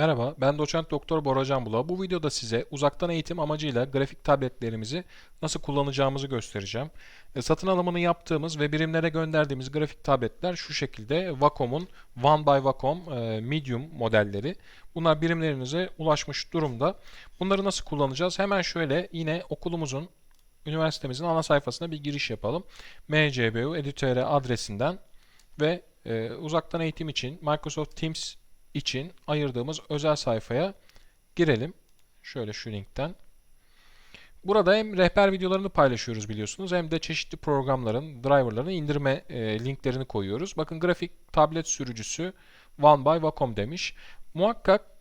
Merhaba, ben doçent doktor Bora Canbula. Bu videoda size uzaktan eğitim amacıyla grafik tabletlerimizi nasıl kullanacağımızı göstereceğim. E, satın alımını yaptığımız ve birimlere gönderdiğimiz grafik tabletler şu şekilde Wacom'un One by Wacom e, Medium modelleri. Bunlar birimlerinize ulaşmış durumda. Bunları nasıl kullanacağız? Hemen şöyle yine okulumuzun üniversitemizin ana sayfasına bir giriş yapalım. mcbu editör adresinden ve e, uzaktan eğitim için Microsoft Teams için ayırdığımız özel sayfaya girelim. Şöyle şu linkten. Burada hem rehber videolarını paylaşıyoruz biliyorsunuz hem de çeşitli programların, driverların indirme e, linklerini koyuyoruz. Bakın grafik tablet sürücüsü One by Wacom demiş. Muhakkak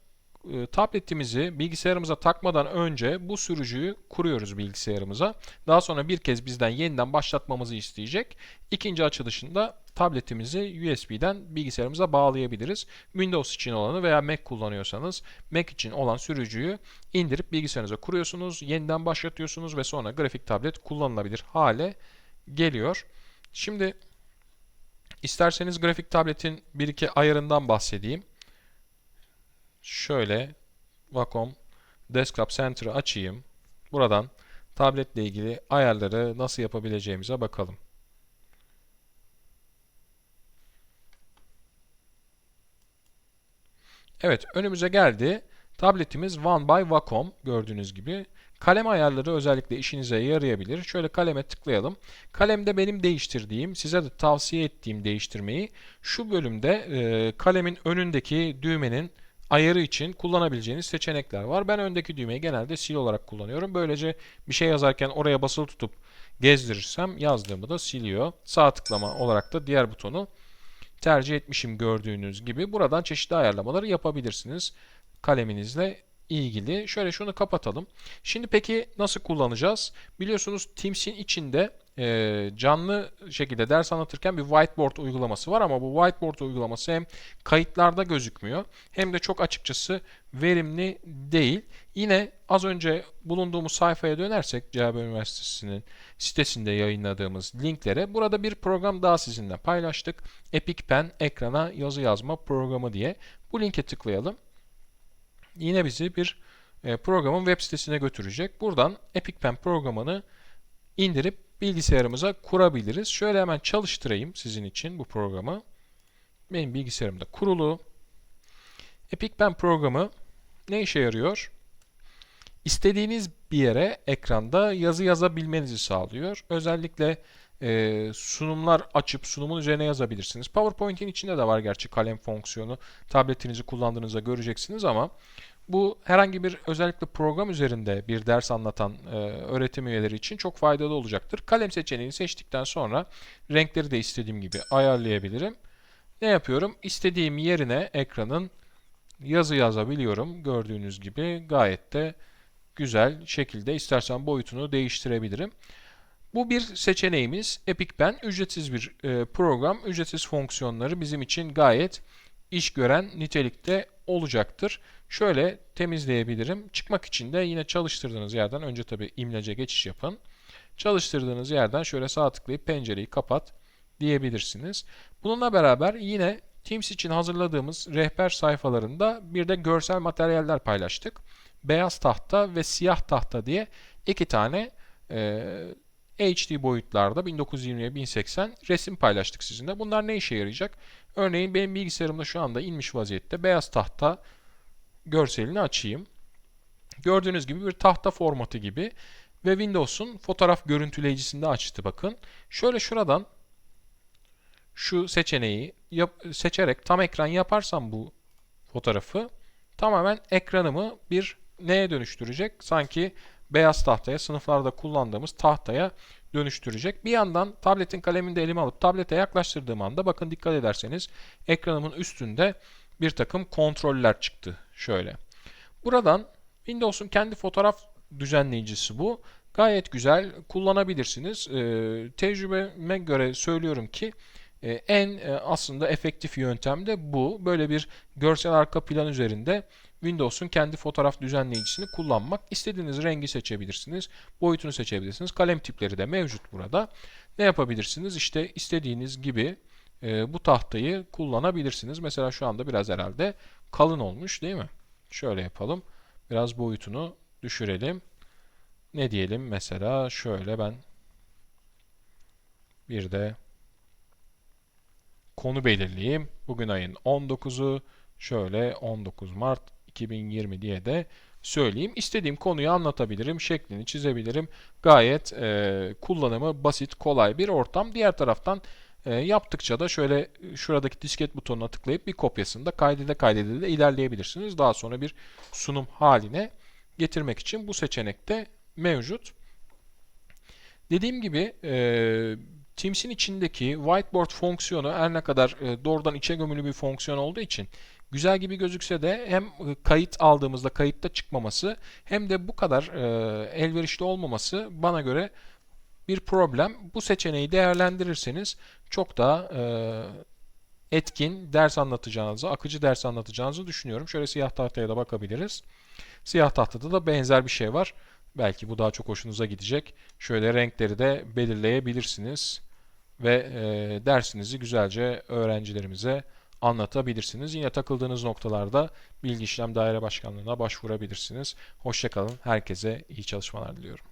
tabletimizi bilgisayarımıza takmadan önce bu sürücüyü kuruyoruz bilgisayarımıza. Daha sonra bir kez bizden yeniden başlatmamızı isteyecek. İkinci açılışında tabletimizi USB'den bilgisayarımıza bağlayabiliriz. Windows için olanı veya Mac kullanıyorsanız Mac için olan sürücüyü indirip bilgisayarınıza kuruyorsunuz, yeniden başlatıyorsunuz ve sonra grafik tablet kullanılabilir hale geliyor. Şimdi isterseniz grafik tabletin bir iki ayarından bahsedeyim. Şöyle Wacom Desktop Center'ı açayım. Buradan tabletle ilgili ayarları nasıl yapabileceğimize bakalım. Evet, önümüze geldi. Tabletimiz One by Wacom gördüğünüz gibi. Kalem ayarları özellikle işinize yarayabilir. Şöyle kaleme tıklayalım. Kalemde benim değiştirdiğim, size de tavsiye ettiğim değiştirmeyi şu bölümde e, kalemin önündeki düğmenin ayarı için kullanabileceğiniz seçenekler var. Ben öndeki düğmeyi genelde sil olarak kullanıyorum. Böylece bir şey yazarken oraya basılı tutup gezdirirsem yazdığımı da siliyor. Sağ tıklama olarak da diğer butonu tercih etmişim gördüğünüz gibi. Buradan çeşitli ayarlamaları yapabilirsiniz kaleminizle ilgili. Şöyle şunu kapatalım. Şimdi peki nasıl kullanacağız? Biliyorsunuz Teams'in içinde e, canlı şekilde ders anlatırken bir whiteboard uygulaması var ama bu whiteboard uygulaması hem kayıtlarda gözükmüyor hem de çok açıkçası verimli değil. Yine az önce bulunduğumuz sayfaya dönersek CHB Üniversitesi'nin sitesinde yayınladığımız linklere burada bir program daha sizinle paylaştık. Epic Pen ekrana yazı yazma programı diye. Bu linke tıklayalım. Yine bizi bir e, programın web sitesine götürecek. Buradan Epic Pen programını indirip bilgisayarımıza kurabiliriz. Şöyle hemen çalıştırayım sizin için bu programı. Benim bilgisayarımda kurulu. Epic Pen programı ne işe yarıyor? İstediğiniz bir yere ekranda yazı yazabilmenizi sağlıyor. Özellikle e, sunumlar açıp sunumun üzerine yazabilirsiniz. PowerPoint'in içinde de var gerçi kalem fonksiyonu. Tabletinizi kullandığınızda göreceksiniz ama bu herhangi bir özellikle program üzerinde bir ders anlatan e, öğretim üyeleri için çok faydalı olacaktır. Kalem seçeneğini seçtikten sonra renkleri de istediğim gibi ayarlayabilirim. Ne yapıyorum? İstediğim yerine ekranın yazı yazabiliyorum. Gördüğünüz gibi gayet de güzel şekilde istersen boyutunu değiştirebilirim. Bu bir seçeneğimiz. Epic Pen ücretsiz bir e, program. Ücretsiz fonksiyonları bizim için gayet iş gören nitelikte olacaktır. Şöyle temizleyebilirim. Çıkmak için de yine çalıştırdığınız yerden önce tabi imlece geçiş yapın. Çalıştırdığınız yerden şöyle sağ tıklayıp pencereyi kapat diyebilirsiniz. Bununla beraber yine Teams için hazırladığımız rehber sayfalarında bir de görsel materyaller paylaştık. Beyaz tahta ve siyah tahta diye iki tane e, HD boyutlarda 1920'ye 1080 resim paylaştık sizinle. Bunlar ne işe yarayacak? Örneğin benim bilgisayarımda şu anda inmiş vaziyette beyaz tahta görselini açayım. Gördüğünüz gibi bir tahta formatı gibi ve Windows'un fotoğraf görüntüleyicisinde açtı bakın. Şöyle şuradan şu seçeneği yap, seçerek tam ekran yaparsam bu fotoğrafı tamamen ekranımı bir neye dönüştürecek? Sanki beyaz tahtaya, sınıflarda kullandığımız tahtaya dönüştürecek. Bir yandan tabletin kalemini de elime alıp tablete yaklaştırdığım anda bakın dikkat ederseniz ekranımın üstünde bir takım kontroller çıktı. Şöyle. Buradan Windows'un kendi fotoğraf düzenleyicisi bu. Gayet güzel kullanabilirsiniz. Ee, tecrübeme göre söylüyorum ki e, en e, aslında efektif yöntem de bu. Böyle bir görsel arka plan üzerinde Windows'un kendi fotoğraf düzenleyicisini kullanmak. İstediğiniz rengi seçebilirsiniz. Boyutunu seçebilirsiniz. Kalem tipleri de mevcut burada. Ne yapabilirsiniz? İşte istediğiniz gibi e, bu tahtayı kullanabilirsiniz. Mesela şu anda biraz herhalde kalın olmuş değil mi? Şöyle yapalım. Biraz boyutunu düşürelim. Ne diyelim mesela şöyle ben bir de konu belirleyeyim. Bugün ayın 19'u şöyle 19 Mart 2020 diye de söyleyeyim. İstediğim konuyu anlatabilirim, şeklini çizebilirim. Gayet e, kullanımı basit, kolay bir ortam. Diğer taraftan e, yaptıkça da şöyle şuradaki disket butonuna tıklayıp bir kopyasını da kaydede kaydede de ilerleyebilirsiniz. Daha sonra bir sunum haline getirmek için bu seçenekte mevcut. Dediğim gibi e, Teams'in içindeki whiteboard fonksiyonu her ne kadar e, doğrudan içe gömülü bir fonksiyon olduğu için güzel gibi gözükse de hem kayıt aldığımızda kayıtta çıkmaması hem de bu kadar e, elverişli olmaması bana göre bir problem. Bu seçeneği değerlendirirseniz çok daha e, etkin ders anlatacağınızı, akıcı ders anlatacağınızı düşünüyorum. Şöyle siyah tahtaya da bakabiliriz. Siyah tahtada da benzer bir şey var. Belki bu daha çok hoşunuza gidecek. Şöyle renkleri de belirleyebilirsiniz ve e, dersinizi güzelce öğrencilerimize anlatabilirsiniz. Yine takıldığınız noktalarda Bilgi İşlem Daire Başkanlığı'na başvurabilirsiniz. Hoşçakalın. Herkese iyi çalışmalar diliyorum.